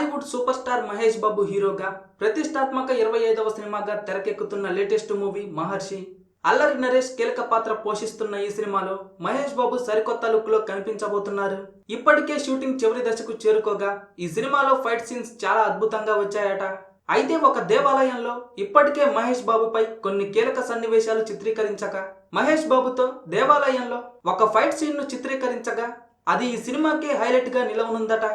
Tollywood super star Mahesh Babu హీరోగా ప్రతిష్టాత్మక ఇరవై ఐదవ సినిమాగా తెరకెక్కుతున్న లేటెస్ట్ మూవీ మహర్షి. అల్లరి నరేష్ కీలక పాత్ర పోషిస్తున్న ఈ సినిమాలో మహేష్ బాబు సరికొత్త లుక్లో కనిపించబోతున్నారు. ఇప్పటికే షూటింగ్ చివరి దశకు చేరుకోగా ఈ సినిమాలో ఫైట్ సీన్స్ చాలా అద్భుతంగా వచ్చాయట. అయితే ఒక దేవాలయంలో ఇప్పటికే మహేష్ బాబుపై కొన్ని కీలక సన్నివేశాలు చిత్రీకరించగా మహేష్ బాబుతో దేవాలయంలో ఒక ఫైట్ సీన్ను చిత్రీకరించగా అది ఈ సినిమాకే హైలైట్గా నిలవనుందట.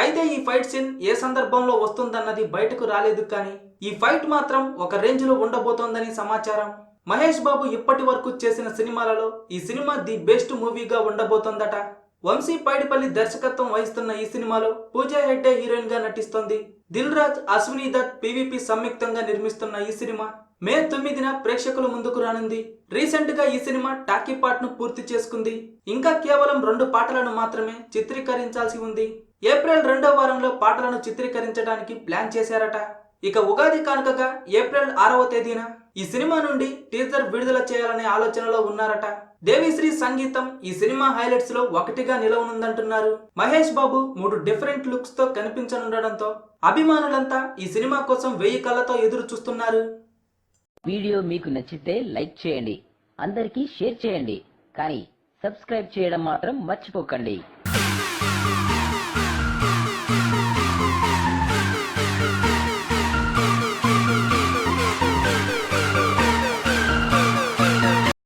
అయితే ఈ ఫైట్ సీన్ ఏ సందర్భంలో వస్తుందన్నది బయటకు రాలేదు కానీ ఈ ఫైట్ మాత్రం ఒక రేంజ్లో ఉండబోతోందని సమాచారం. మహేష్ బాబు ఇప్పటి వరకు చేసిన సినిమాలలో ఈ సినిమా ది బెస్ట్ మూవీగా ఉండబోతోందట. వంశీ పైడిపల్లి దర్శకత్వం వహిస్తున్న ఈ సినిమాలో పూజా హెగ్డే హీరోయిన్గా నటిస్తోంది. దిల్ రాజ్ అశ్విని దత్ పీవీపీ సంయుక్తంగా నిర్మిస్తున్న ఈ సినిమా మే తొమ్మిదిన ప్రేక్షకుల ముందుకు రానుంది. రీసెంట్గా ఈ సినిమా టాకీ పాట్ను పూర్తి చేసుకుంది. ఇంకా కేవలం రెండు పాటలను మాత్రమే చిత్రీకరించాల్సి ఉంది. ఏప్రిల్ రెండో వారంలో పాటలను చిత్రీకరించడానికి ప్లాన్ చేశారట. ఇక ఉగాది కానుకగా ఏప్రిల్ ఆరవ తేదీన ఈ సినిమా నుండి టీజర్ విడుదల చేయాలనే ఆలోచనలో ఉన్నారట. దేవిశ్రీ సంగీతం ఈ సినిమా హైలైట్స్లో ఒకటిగా నిలవనుందంటున్నారు. మహేష్ బాబు మూడు డిఫరెంట్ లుక్స్తో కనిపించనుండడంతో అభిమానులంతా ఈ సినిమా కోసం వెయ్యి కళ్ళతో ఎదురు చూస్తున్నారు. వీడియో మీకు నచ్చితే లైక్ చేయండి. అందరికీ షేర్ చేయండి. కానీ సబ్స్క్రైబ్ చేయడం మాత్రం మర్చిపోకండి.